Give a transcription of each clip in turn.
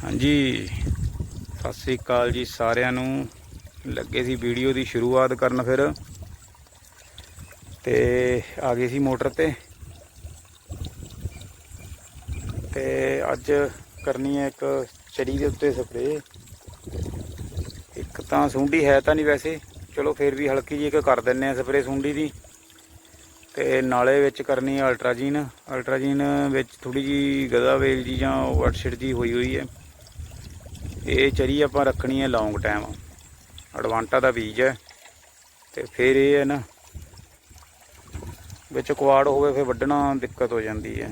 ਹਾਂਜੀ। ਸਤਿ ਸ੍ਰੀ ਅਕਾਲ ਜੀ ਸਾਰਿਆਂ ਨੂੰ। ਲੱਗੇ ਸੀ ਵੀਡੀਓ ਦੀ ਸ਼ੁਰੂਆਤ ਕਰਨ ਫਿਰ। ਤੇ ਆ ਗਏ ਸੀ ਮੋਟਰ ਤੇ। ਤੇ ਅੱਜ ਕਰਨੀ ਹੈ ਇੱਕ ਚੜੀ ਦੇ ਉੱਤੇ ਸਪਰੇ ਇੱਕ ਤਾਂ ਸੁੰਡੀ ਹੈ ਤਾਂ ਨਹੀਂ ਵੈਸੇ। ਚਲੋ ਫਿਰ ਵੀ ਹਲਕੀ ਜਿਹੀ ਇੱਕ ਕਰ ਦਿੰਨੇ ਆ ਸਪਰੇ ਸੁੰਡੀ ਦੀ। ਤੇ ਨਾਲੇ ਵਿੱਚ ਕਰਨੀ ਅਲਟਰਾਜੀਨ। ਅਲਟਰਾਜੀਨ ਵਿੱਚ ਥੋੜੀ ਜੀ ਗਦਾਵੇਲ ਜੀ ਜਾਂ ਵਟਸ਼ਿਟ ਜੀ ਹੋਈ ਹੋਈ ਹੈ। ਇਹ ਚਰੀ ਆਪਾਂ ਰੱਖਣੀ ਹੈ ਲੌਂਗ ਟਾਈਮ ਅਡਵਾਂਟਾ ਦਾ ਬੀਜ ਹੈ। ਤੇ ਫਿਰ ਇਹ ਹੈ ਨਾ, ਵਿੱਚ ਕੁਆੜ ਹੋਵੇ ਫਿਰ ਵੱਢਣਾ ਦਿੱਕਤ ਹੋ ਜਾਂਦੀ ਹੈ।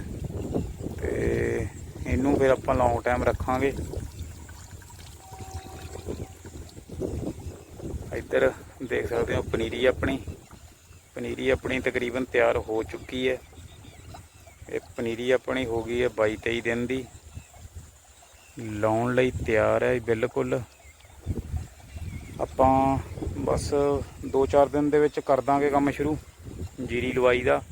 ਤੇ ਇਹਨੂੰ ਫਿਰ ਆਪਾਂ ਲੌਂਗ ਟਾਈਮ ਰੱਖਾਂਗੇ। ਇੱਧਰ ਦੇਖ ਸਕਦੇ ਹੋ, ਪਨੀਰੀ ਆਪਣੀ। ਪਨੀਰੀ ਆਪਣੀ ਤਕਰੀਬਨ ਤਿਆਰ ਹੋ ਚੁੱਕੀ ਹੈ। ਇਹ ਪਨੀਰੀ ਆਪਣੀ ਹੋ ਗਈ ਹੈ 22 23 ਦਿਨ ਦੀ। ਲਾਉਣ ਲਈ ਤਿਆਰ ਹੈ ਬਿਲਕੁਲ। ਆਪਾਂ ਬਸ 2-4 ਦਿਨ ਦੇ ਵਿੱਚ ਕਰ ਦਾਂਗੇ ਕੰਮ ਸ਼ੁਰੂ, ਜੀਰੀ ਲਵਾਈ ਦਾ।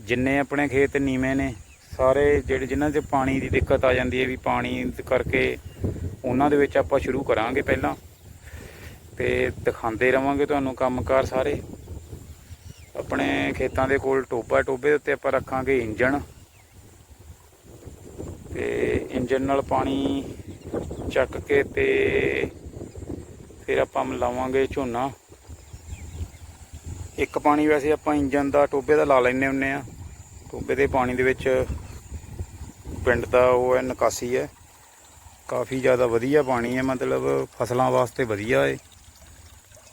ਜਿੰਨੇ ਆਪਣੇ ਖੇਤ ਨੀਵੇਂ ਨੇ, ਸਾਰੇ ਜਿਹੜੇ ਜਿਨ੍ਹਾਂ 'ਚ ਪਾਣੀ ਦੀ ਦਿੱਕਤ ਆ ਜਾਂਦੀ ਹੈ ਵੀ ਪਾਣੀ ਕਰਕੇ ਉਹਨਾਂ ਦੇ ਵਿੱਚ ਆਪਾਂ ਸ਼ੁਰੂ ਕਰਾਂਗੇ ਪਹਿਲਾਂ। ਤੇ ਦਿਖਾਉਂਦੇ ਰਵਾਂਗੇ ਤੁਹਾਨੂੰ ਕੰਮਕਾਰ ਸਾਰੇ। ਆਪਣੇ ਖੇਤਾਂ ਦੇ ਕੋਲ ਟੋਬਾ ਟੋਬੇ ਦੇ ਉੱਤੇ ਆਪਾਂ ਰੱਖਾਂਗੇ ਇੰਜਣ। ਤੇ ਇੰਜਨ ਨਾਲ ਪਾਣੀ ਚੱਕ ਕੇ ਤੇ ਫਿਰ ਆਪਾਂ ਲਾਵਾਂਗੇ ਝੋਨਾ। ਇੱਕ ਪਾਣੀ ਵੈਸੇ ਆਪਾਂ ਇੰਜਨ ਦਾ ਟੋਬੇ ਦਾ ਲਾ ਲੈਨੇ ਹੁੰਨੇ ਆ। ਟੋਬੇ ਦੇ ਪਾਣੀ ਦੇ ਵਿੱਚ ਪਿੰਡ ਦਾ ਉਹ ਹੈ, ਨਿਕਾਸੀ ਹੈ। ਕਾਫੀ ਜ਼ਿਆਦਾ ਵਧੀਆ ਪਾਣੀ ਹੈ, ਮਤਲਬ ਫਸਲਾਂ ਵਾਸਤੇ ਵਧੀਆ ਹੈ।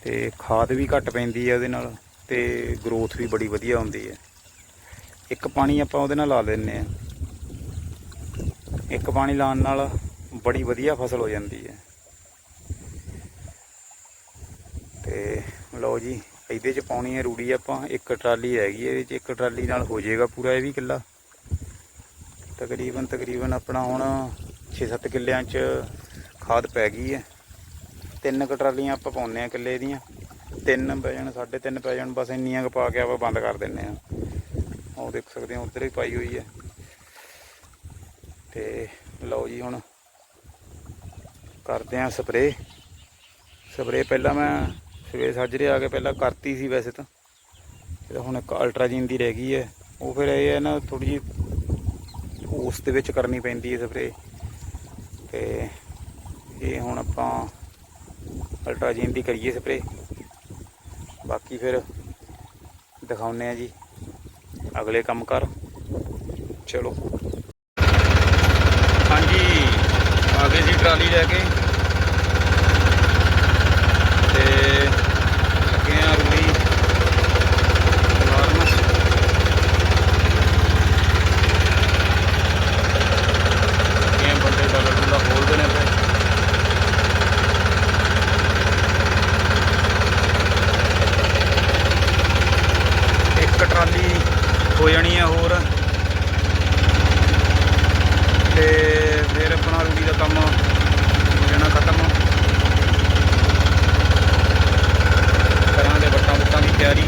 ਤੇ ਖਾਦ ਵੀ ਘੱਟ ਪੈਂਦੀ ਹੈ ਉਹਦੇ ਨਾਲ ਤੇ ਗਰੋਥ ਵੀ ਬੜੀ ਵਧੀਆ ਹੁੰਦੀ ਹੈ। ਇੱਕ ਪਾਣੀ ਆਪਾਂ ਉਹਦੇ ਨਾਲ ਲਾ ਦਿੰਨੇ ਆ ਇੱਕ ਪਾਣੀ ਲਾਉਣ ਨਾਲ ਬੜੀ ਵਧੀਆ ਫਸਲ ਹੋ ਜਾਂਦੀ ਹੈ। ਤੇ ਲਓ ਜੀ, ਇਹਦੇ ਚ ਪਾਉਣੀ ਹੈ ਰੂੜੀ ਆਪਾਂ, ਇੱਕ ਟਰਾਲੀ ਹੈਗੀ ਇਹਦੇ ਚ ਇੱਕ ਟਰਾਲੀ ਨਾਲ ਹੋ ਜਾਏਗਾ ਪੂਰਾ ਇਹ ਵੀ ਕਿੱਲਾ। ਤਕਰੀਬਨ ਤਕਰੀਬਨ ਆਪਣਾ ਹੁਣ 6-7 ਕਿੱਲਿਆਂ ਚ ਖਾਦ ਪੈ ਗਈ ਹੈ। ਤਿੰਨ ਕੁ ਟਰਾਲੀਆਂ ਆਪਾਂ ਪਾਉਂਦੇ ਆ ਕਿੱਲੇ ਦੀਆਂ। ਤਿੰਨ ਪੈ ਜਾਣ, ਸਾਢੇ ਤਿੰਨ ਪੈ ਜਾਣ, ਬਸ ਇੰਨੀਆਂ ਕੁ ਪਾ ਕੇ ਆਪਾਂ ਬੰਦ ਕਰ ਦਿੰਨੇ ਆ ਉਹ ਦੇਖ ਸਕਦੇ ਹੋ, ਉਧਰ ਹੀ ਪਾਈ ਹੋਈ ਹੈ। ਤੇ ਲਓ ਜੀ ਹੁਣ ਕਰਦੇ ਆ ਸਪਰੇ ਸਪਰੇ ਪਹਿਲਾਂ ਮੈਂ ਸਵੇਰੇ ਸਾਜਰੇ ਆ ਕੇ ਪਹਿਲਾਂ ਕਰਤੀ ਸੀ ਵੈਸੇ ਤਾਂ। ਤੇ ਹੁਣ ਇੱਕ ਅਲਟਰਾਜੀਨ ਦੀ ਰਹਿ ਗਈ ਹੈ। ਉਹ ਫਿਰ ਇਹ ਹੈ ਨਾ ਥੋੜੀ ਜੀ ਉਸ ਦੇ ਵਿੱਚ ਕਰਨੀ ਪੈਂਦੀ ਹੈ ਸਪਰੇ ਤੇ ਇਹ ਹੁਣ ਆਪਾਂ ਅਲਟਰਾਜੀਨ ਦੀ ਕਰੀਏ ਸਪਰੇ ਬਾਕੀ ਫਿਰ ਦਿਖਾਉਨੇ ਆ ਜੀ। ਅਗਲੇ ਕੰਮ ਕਰ। ਚਲੋ ਹਾਂਜੀ ਆ ਗਏ ਜੀ ਟਰਾਲੀ ਲੈ ਕੇ ਤੇ ਲੱਗੇ ਆ ਰੂੜੀ ਮਾਰਨ ਇਹ ਬੰਦੇ ਦਾ ਲੱਡੂਲਾ ਖੋਲਦੇ ਨੇ ਫਿਰ ਇੱਕ ਟਰਾਲੀ ਹੋ ਜਾਣੀ ਹੈ ਹੋਰ ਤੇ ਫਿਰ ਆਪਣਾ ਰੂੜੀ ਦਾ ਕੰਮ ਹੋ ਜਾਣਾ ਖਤਮ ਕਰਾਂਗੇ ਵੱਟਾਂ ਵੁੱਟਾਂ ਦੀ ਤਿਆਰੀ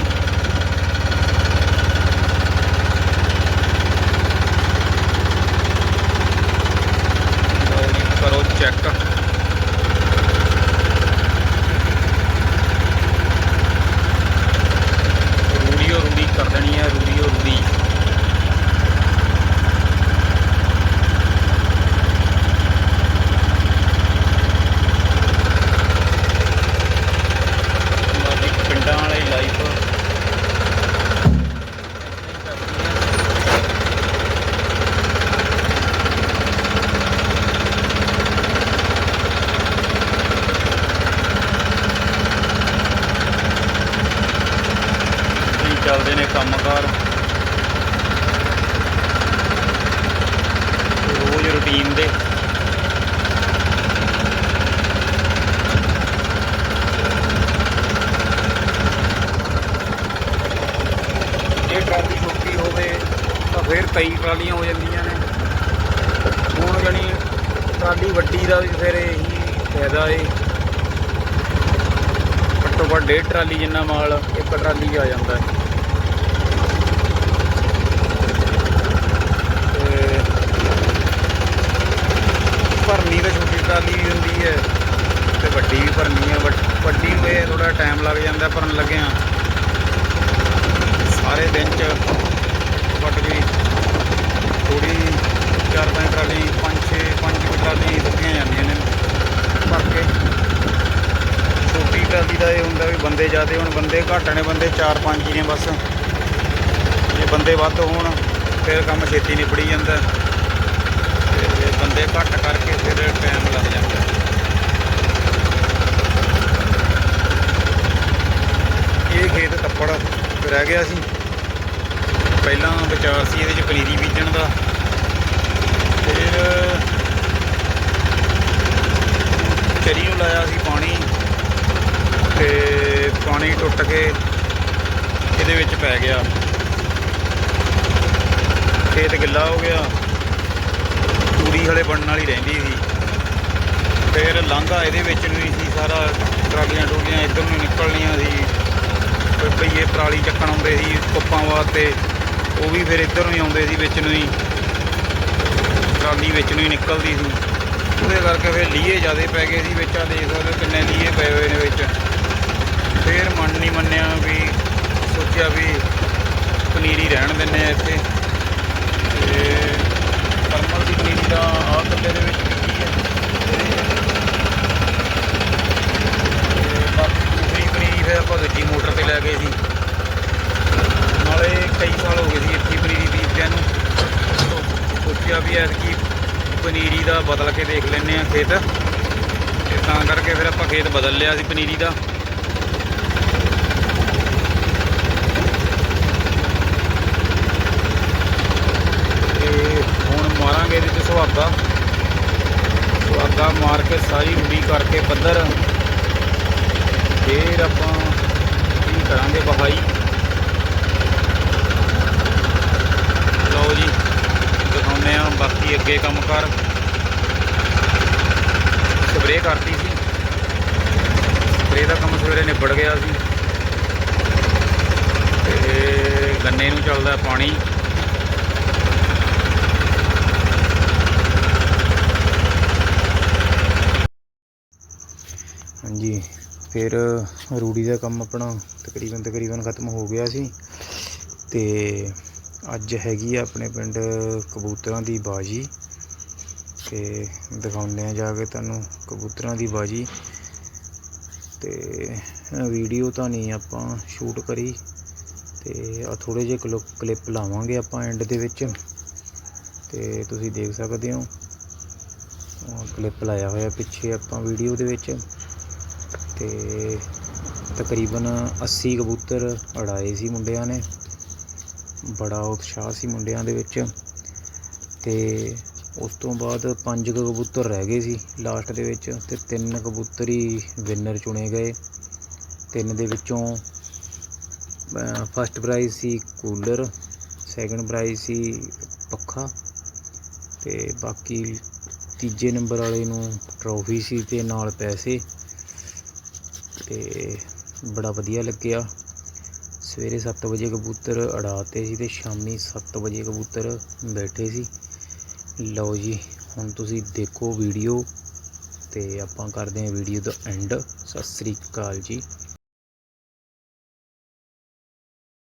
ਲਓ ਜੀ, ਕਰੋ ਚੈੱਕ ਰੂੜੀਓ ਰੂੜੀ ਕਰ ਦੇਣੀ ਹੈ ਰੂੜੀਓ ਰੂੜੀ। ਬਾਕੀ ਪਿੰਡਾਂ ਵਾਲੀ ਲਾਈਫ ਕੀ ਚੱਲਦੇ ਨੇ ਕੰਮਕਾਰ ਰੋਜ਼ ਦੇ। ਜੇ ਟਰਾਲੀ ਛੋਟੀ ਹੋਵੇ ਤਾਂ ਫਿਰ ਕਈ ਟਰਾਲੀਆਂ ਹੋ ਜਾਂਦੀਆਂ ਨੇ। ਹੁਣ ਜਣੀ ਟਰਾਲੀ ਵੱਡੀ ਦਾ ਵੀ ਫਿਰ ਇਹੀ ਫਾਇਦਾ ਏ। ਘੱਟੋ ਘੱਟ ਡੇਢ ਟਰਾਲੀ ਜਿੰਨਾ ਮਾਲ ਇੱਕ ਟਰਾਲੀ ਆ ਜਾਂਦਾ ਹੈ ਤੇ ਵੀ ਹੁੰਦੀ ਹੈ। ਤੇ ਵੱਡੀ ਵੀ ਭਰਨੀ ਹੈ। ਵੱਡੀ ਨੂੰ ਇਹ ਥੋੜਾ ਟਾਈਮ ਲੱਗ ਜਾਂਦਾ ਭਰਨ ਲੱਗਿਆ। ਸਾਰੇ ਦਿਨ ਚ ਵੱਟ ਵੀ ਥੋੜੀ ਚਾਰ ਪੰਜ ਟਰਾਲੀ, ਪੰਜ ਛੇ, ਪੰਜ ਕੁ ਟਰਾਲੀ ਦਿੱਤੀਆਂ ਜਾਂਦੀਆਂ ਨੇ। ਭਰ ਕੇ ਛੋਟੀ ਟਰਾਲੀ ਦਾ ਇਹ ਹੁੰਦਾ ਵੀ ਬੰਦੇ ਜ਼ਿਆਦੇ ਹੁਣ, ਬੰਦੇ ਘੱਟ ਨੇ, ਬੰਦੇ ਚਾਰ ਪੰਜ ਹੀ ਨੇ ਬਸ। ਜੇ ਬੰਦੇ ਵੱਧ ਹੋਣ, ਫਿਰ ਕੰਮ ਛੇਤੀ ਨਿਬੜੀ ਜਾਂਦਾ। ਤੇ ਬੰਦੇ ਘੱਟ ਕਰਕੇ ਫਿਰ ਟਾਈਮ ਲੱਗ ਜਾਂਦਾ। ਇਹ ਖੇਤ ਤੱਪੜ ਰਹਿ ਗਿਆ ਸੀ। ਪਹਿਲਾਂ ਵਿਚਾਰ ਸੀ ਇਹਦੇ 'ਚ ਪਨੀਰੀ ਬੀਜਣ ਦਾ। ਫਿਰ ਚਰੀ ਨੂੰ ਲਾਇਆ ਸੀ ਪਾਣੀ। ਤੇ ਪਾਣੀ ਟੁੱਟ ਕੇ ਇਹਦੇ ਵਿੱਚ ਪੈ ਗਿਆ। ਖੇਤ ਗਿੱਲਾ ਹੋ ਗਿਆ। ਤੂੜੀ ਹਲੇ ਬਣਨ ਵਾਲੀ ਰਹਿੰਦੀ ਸੀ। ਫਿਰ ਲਾਂਘਾ ਇਹਦੇ ਵਿੱਚ ਨੂੰ ਹੀ ਸੀ, ਸਾਰਾ ਟਰਾਲੀਆਂ ਟੂਲੀਆਂ ਇੱਧਰ ਨੂੰ ਨਿਕਲਣੀਆਂ ਸੀ। ਕੋਈ ਭਈਏ ਪਰਾਲੀ ਚੱਕਣ ਆਉਂਦੇ ਸੀ ਕੁੱਪਾਂ ਵਾਸਤੇ, ਉਹ ਵੀ ਫਿਰ ਇੱਧਰ ਨੂੰ ਹੀ ਆਉਂਦੇ ਸੀ ਵਿੱਚ ਨੂੰ ਹੀ। ਟਰਾਲੀ ਵਿੱਚ ਨੂੰ ਹੀ ਨਿਕਲਦੀ ਸੀ। ਉਹਦੇ ਕਰਕੇ ਫਿਰ ਲੀਏ ਜ਼ਿਆਦੇ ਪੈ ਗਏ ਸੀ, ਵਿੱਚ ਆ ਦੇਖ ਸਕਦੇ ਹੋ ਕਿੰਨੇ ਲੀਏ ਪਏ ਹੋਏ ਨੇ ਵਿੱਚ। ਫਿਰ ਮਨ ਨਹੀਂ ਮੰਨਿਆ ਵੀ, ਸੋਚਿਆ ਵੀ ਪਨੀਰੀ ਰਹਿਣ ਦਿੰਨੇ ਆ ਇੱਥੇ। ਤੇ ਦੀ ਪਨੀਰੀ ਦਾ ਆਹ ਕੱਲੇ ਦੇ ਵਿੱਚ ਕੀ ਹੈ। ਤੇ ਬਾਕੀ ਦੂਸਰੀ ਪਨੀਰੀ ਫਿਰ ਆਪਾਂ ਦੂਜੀ ਮੋਟਰ ਤੇ ਲੈ ਗਏ ਸੀ। ਨਾਲੇ ਕਈ ਸਾਲ ਹੋ ਗਏ ਸੀ ਇੱਥੇ ਪਨੀਰੀ ਬੀਜਦਿਆਂ ਨੂੰ। ਸੋਚਿਆ ਵੀ ਐਤਕੀ ਪਨੀਰੀ ਦਾ ਬਦਲ ਕੇ ਦੇਖ ਲੈਂਦੇ ਆ ਖੇਤ। ਤੇ ਤਾਂ ਕਰਕੇ ਫਿਰ ਆਪਾਂ ਖੇਤ ਬਦਲ ਲਿਆ ਸੀ ਪਨੀਰੀ ਦਾ ਤੇ ਹੁਣ ਮਾਰਾਂਗੇ ਇਹਦੇ 'ਚ ਸੁਹਾਗਾ ਸੁਹਾਗਾ ਮਾਰ ਕੇ ਸਾਰੀ ਰੂੜੀ ਕਰਕੇ ਪੱਧਰ। ਫੇਰ ਆਪਾਂ ਕੀ ਕਰਾਂਗੇ ਬਹਾਈ। ਲਓ ਜੀ, ਦਿਖਾਉਂਦੇ ਆ ਬਾਕੀ ਅੱਗੇ ਕੰਮ ਕਰ ਸਪਰੇਅ ਕਰਤੀ ਸੀ। ਸਪਰੇਅ ਦਾ ਕੰਮ ਸਵੇਰੇ ਨਿਬੜ ਗਿਆ ਸੀ। ਤੇ ਗੰਨੇ ਨੂੰ ਚੱਲਦਾ ਪਾਣੀ। ਹਾਂਜੀ। ਫਿਰ ਰੂੜੀ ਦਾ ਕੰਮ ਆਪਣਾ ਤਕਰੀਬਨ ਤਕਰੀਬਨ ਖਤਮ ਹੋ ਗਿਆ ਸੀ। ਤੇ ਅੱਜ ਹੈਗੀ ਆ ਆਪਣੇ ਪਿੰਡ ਕਬੂਤਰਾਂ ਦੀ ਬਾਜੀ। ਤੇ ਦਿਖਾਉਂਦੇ ਆ ਜਾ ਕੇ ਤੁਹਾਨੂੰ ਕਬੂਤਰਾਂ ਦੀ ਬਾਜੀ। ਤੇ ਵੀਡੀਓ ਤਾਂ ਨਹੀਂ ਆਪਾਂ ਸ਼ੂਟ ਕਰੀ। ਤੇ ਆ ਥੋੜੇ ਜਿਹੇ ਕਲਿੱਪ ਲਾਵਾਂਗੇ ਆਪਾਂ ਐਂਡ ਦੇ ਵਿੱਚ। ਤੇ ਤੁਸੀਂ ਦੇਖ ਸਕਦੇ ਹੋ। ਕਲਿੱਪ ਲਾਇਆ ਹੋਇਆ ਪਿੱਛੇ ਆਪਾਂ ਵੀਡੀਓ ਦੇ ਵਿੱਚ। ਅਤੇ ਤਕਰੀਬਨ 80 ਕਬੂਤਰ ਉਡਾਏ ਸੀ ਮੁੰਡਿਆਂ ਨੇ। ਬੜਾ ਉਤਸ਼ਾਹ ਸੀ ਮੁੰਡਿਆਂ ਦੇ ਵਿੱਚ। ਅਤੇ ਉਸ ਤੋਂ ਬਾਅਦ ਪੰਜ ਕੁ ਕਬੂਤਰ ਰਹਿ ਗਏ ਸੀ ਲਾਸਟ ਦੇ ਵਿੱਚ ਅਤੇ ਤਿੰਨ ਕਬੂਤਰ ਹੀ ਵਿਨਰ ਚੁਣੇ ਗਏ। ਤਿੰਨ ਦੇ ਵਿੱਚੋਂ ਫਸਟ ਪ੍ਰਾਈਜ਼ ਸੀ ਕੂਲਰ ਸੈਕੰਡ ਪ੍ਰਾਈਜ਼ ਸੀ ਪੱਖਾ ਅਤੇ ਬਾਕੀ ਤੀਜੇ ਨੰਬਰ ਵਾਲੇ ਨੂੰ ਟਰੋਫੀ ਸੀ ਅਤੇ ਨਾਲ ਪੈਸੇ। ਤੇ ਬੜਾ ਵਧੀਆ ਲੱਗਿਆ। ਸਵੇਰੇ 7 ਵਜੇ ਕਬੂਤਰ ਉਡਾਤੇ ਸੀ ਤੇ ਸ਼ਾਮੀ 7 ਵਜੇ ਕਬੂਤਰ ਬੈਠੇ ਸੀ। ਲਓ ਜੀ, ਹੁਣ ਤੁਸੀਂ ਦੇਖੋ ਵੀਡੀਓ ਤੇ ਆਪਾਂ ਕਰਦੇ ਹਾਂ video the and Sat Sri ਅਕਾਲ ਜੀ।